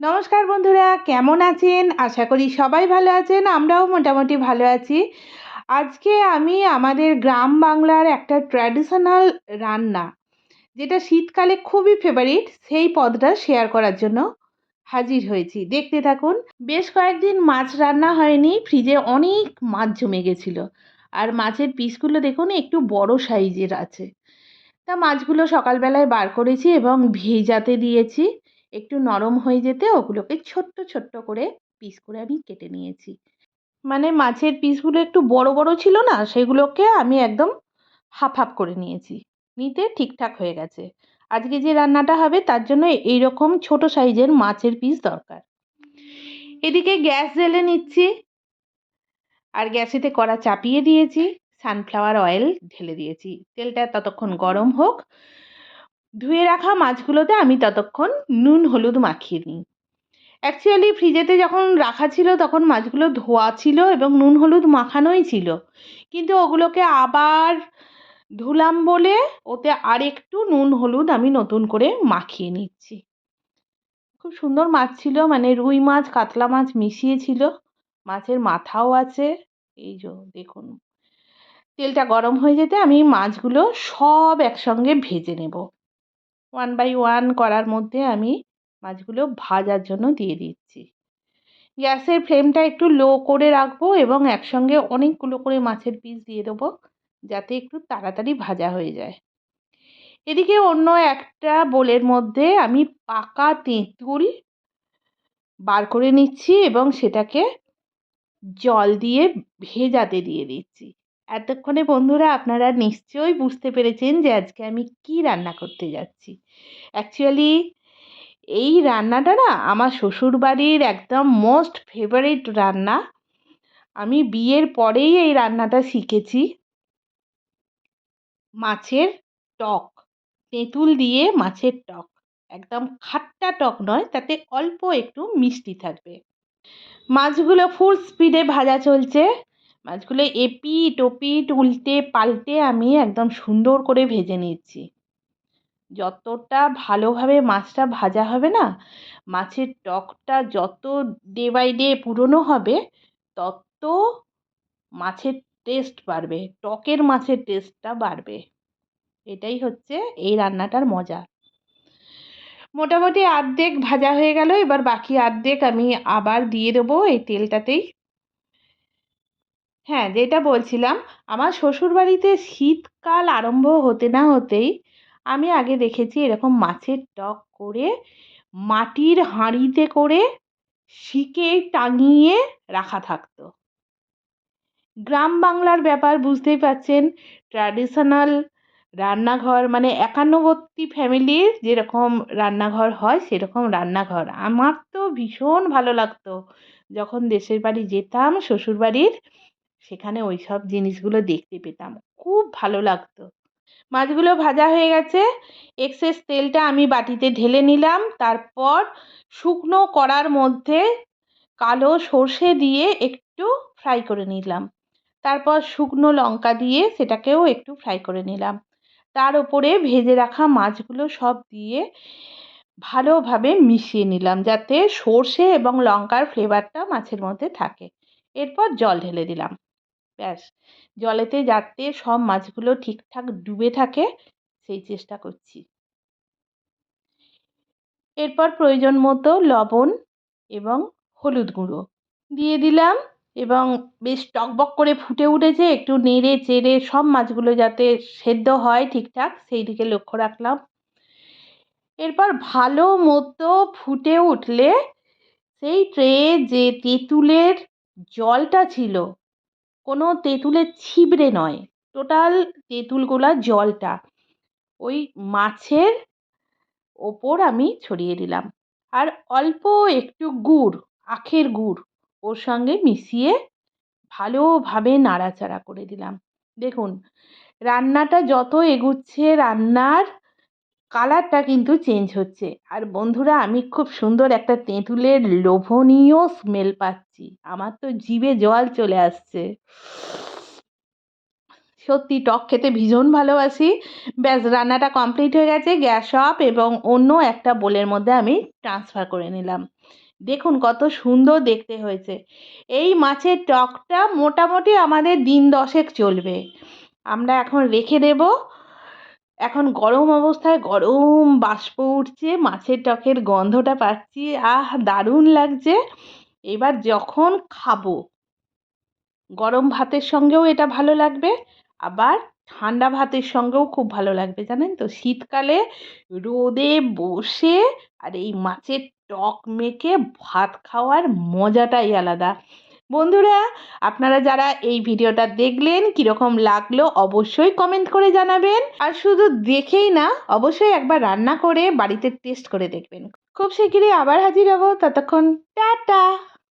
নমস্কার বন্ধুরা, কেমন আছেন? আশা করি সবাই ভালো আছেন, আমরাও মোটামুটি ভালো আছি। আজকে আমি আমাদের গ্রাম বাংলার একটা ট্র্যাডিশনাল রান্না, যেটা শীতকালে খুবই ফেভারিট সেই পদটা শেয়ার করার জন্য হাজির হয়েছি। দেখতে থাকুন, বেশ কয়েকদিন মাছ রান্না হয়নি ফ্রিজে অনেক মাছ জমে গেছিল। আর মাছের পিসগুলো দেখুন, একটু বড় সাইজের আছে। তা মাছগুলো সকালবেলায় বার করেছি এবং ভেজাতে দিয়েছি। একটু নরম হয়ে যেতে ওগুলোকে ছোট্ট ছোট্ট করে পিস করে আমি কেটে নিয়েছি। মানে মাছের পিসগুলো একটু বড় বড় ছিল না, সেগুলোকে আমি একদম হাফ হাফ করে নিয়েছি। নিতে ঠিকঠাক হয়ে গেছে। আজকে যে রান্নাটা হবে তার জন্য এই রকম ছোট সাইজের মাছের পিস দরকার। এদিকে গ্যাস জ্বেলে নিচ্ছি। আর গ্যাসেতে কড়া চাপিয়ে দিয়েছি। সানফ্লাওয়ার অয়েল ঢেলে দিয়েছি। তেলটা ততক্ষণ গরম হোক। ধুয়ে রাখা মাছগুলোতে আমি ততক্ষণ নুন, হলুদ মাখিয়ে নিই। অ্যাকচুয়ালি ফ্রিজেতে যখন রাখা ছিল তখন মাছগুলো ধোয়া ছিল এবং নুন, হলুদ মাখানোই ছিল। কিন্তু ওগুলোকে আবার ধুলাম বলে ওতে আরেকটু নুন, হলুদ আমি নতুন করে মাখিয়ে নিচ্ছি। খুব সুন্দর মাছ ছিল মানে রুই মাছ, কাতলা মাছ মিশিয়ে ছিল মাছের মাথাও আছে। এই যে দেখুন। তেলটা গরম হয়ে যেতে আমি মাছগুলো সব একসঙ্গে ভেজে নেব। ওয়ান বাই ওয়ান করার মধ্যে আমি মাছগুলো ভাজার জন্য দিয়ে দিচ্ছি। গ্যাসের ফ্লেমটা একটু লো করে রাখব এবং একসঙ্গে অনেকগুলো করে মাছের পিস দিয়ে দেবো, যাতে একটু তাড়াতাড়ি ভাজা হয়ে যায়। এদিকে অন্য একটা বোলের মধ্যে আমি পাকা তেঁতুল বার করে নিচ্ছি এবং সেটাকে জল দিয়ে ভেজাতে দিয়ে দিচ্ছি। এতক্ষণে বন্ধুরা আপনারা নিশ্চয়ই বুঝতে পেরেছেন যে আজকে আমি কি রান্না করতে যাচ্ছি। অ্যাকচুয়ালি এই রান্নাটা না আমার শ্বশুরবাড়ির একদম মোস্ট ফেভারিট রান্না। আমি বিয়ের পরেই এই রান্নাটা শিখেছি। মাছের টক, তেঁতুল দিয়ে মাছের টক। একদম খাট্টা টক নয়, তাতে অল্প একটু মিষ্টি থাকবে। মাছগুলো ফুল স্পিডে ভাজা চলছে। মাছগুলো এপিট ওপিট উল্টে পাল্টে আমি একদম সুন্দর করে ভেজে নিচ্ছি যতটা ভালোভাবে মাছটা ভাজা হবে না, মাছের টকটা যত ডে বাই ডে পুরনো হবে, তত মাছের টেস্ট বাড়বে, টকের মাছের টেস্টটা বাড়বে। এটাই হচ্ছে এই রান্নাটার মজা। মোটামুটি আর্ধেক ভাজা হয়ে গেল, এবার বাকি আর্ধেক আমি আবার দিয়ে দেবো এই তেলটাতেই। হ্যাঁ যেটা বলছিলাম, আমার শ্বশুরবাড়িতে শীতকাল আরম্ভ হতে না হতেই আমি আগে দেখেছি এরকম মাছের টক করে মাটির হাঁড়িতে করে শিকে টাঙিয়ে রাখা থাকতো। গ্রাম বাংলার ব্যাপার বুঝতেই পারছেন ট্র্যাডিশনাল রান্নাঘর মানে একান্নবর্তী ফ্যামিলির যেরকম রান্নাঘর হয়, সেরকম রান্নাঘর। আমার তো ভীষণ ভালো লাগতো যখন দেশের বাড়ি যেতাম, শ্বশুরবাড়ির সেখানে ওই সব জিনিসগুলো দেখতে পেতাম। খুব ভালো লাগতো। মাছগুলো ভাজা হয়ে গেছে। এক্সেস তেলটা আমি বাটিতে ঢেলে নিলাম। তারপর শুকনো কড়ার মধ্যে কালো সর্ষে দিয়ে একটু ফ্রাই করে নিলাম। তারপর শুকনো লঙ্কা দিয়ে সেটাকেও একটু ফ্রাই করে নিলাম। তার ওপরে ভেজে রাখা মাছগুলো সব দিয়ে ভালোভাবে মিশিয়ে নিলাম যাতে সর্ষে এবং লঙ্কার ফ্লেভারটা মাছের মধ্যে থাকে। এরপর জল ঢেলে দিলাম। ব্যাস। জলেতে যাতে সব মাছগুলো ঠিকঠাক ডুবে থাকে, সেই চেষ্টা করছি। এরপর প্রয়োজন মতো লবণ এবং হলুদ গুঁড়ো দিয়ে দিলাম এবং বেশ টকবক করে ফুটে উঠেছে, একটু নেড়ে চেড়ে সব মাছগুলো যাতে সেদ্ধ হয় ঠিকঠাক, সেই দিকে লক্ষ্য রাখলাম। এরপর ভালো মতো ফুটে উঠলে সেই ট্রে যে তেঁতুলের জলটা ছিল কোনো তেঁতুলের ছিবড়ে নয়। টোটাল তেঁতুলগোলা জলটা ওই মাছের ওপর আমি ছড়িয়ে দিলাম। আর অল্প একটু গুড়, আখের গুড় ওর সঙ্গে মিশিয়ে ভালোভাবে নাড়াচাড়া করে দিলাম। দেখুন, রান্নাটা যত এগুচ্ছে রান্নার কালারটা কিন্তু চেঞ্জ হচ্ছে। আর বন্ধুরা, আমি খুব সুন্দর একটা তেঁতুলের লোভনীয় স্মেল পাচ্ছি। আমার তো জিভে জল চলে আসছে। সত্যি, টক খেতে ভীষণ ভালোবাসি। ব্যাস, রান্নাটা কমপ্লিট হয়ে গেছে, গ্যাস অফ এবং অন্য একটা বোলের মধ্যে আমি ট্রান্সফার করে নিলাম। দেখুন, কত সুন্দর দেখতে হয়েছে। এই মাছের টকটা মোটামুটি আমাদের দিন দশেক চলবে। আমরা এখন রেখে দেব। এখন গরম অবস্থায় গরম বাষ্প উঠছে, মাছের টকের গন্ধটা পাচ্ছি। আহ, দারুণ লাগছে। এবার যখন খাব, গরম ভাতের সঙ্গেও এটা ভালো লাগবে, আবার ঠান্ডা ভাতের সঙ্গেও খুব ভালো লাগবে, জানেন তো? শীতকালে রোদে বসে আর এই মাছের টক মেখে ভাত খাওয়ার মজাটাই আলাদা। বন্ধুরা, আপনারা যারা এই ভিডিওটা দেখলেন, কীরকম লাগল অবশ্যই কমেন্ট করে জানাবেন। আর শুধু দেখেই না, অবশ্যই একবার রান্না করে বাড়িতে টেস্ট করে দেখবেন। খুব শিগগিরই আবার হাজির হব। ততক্ষণ টাটা!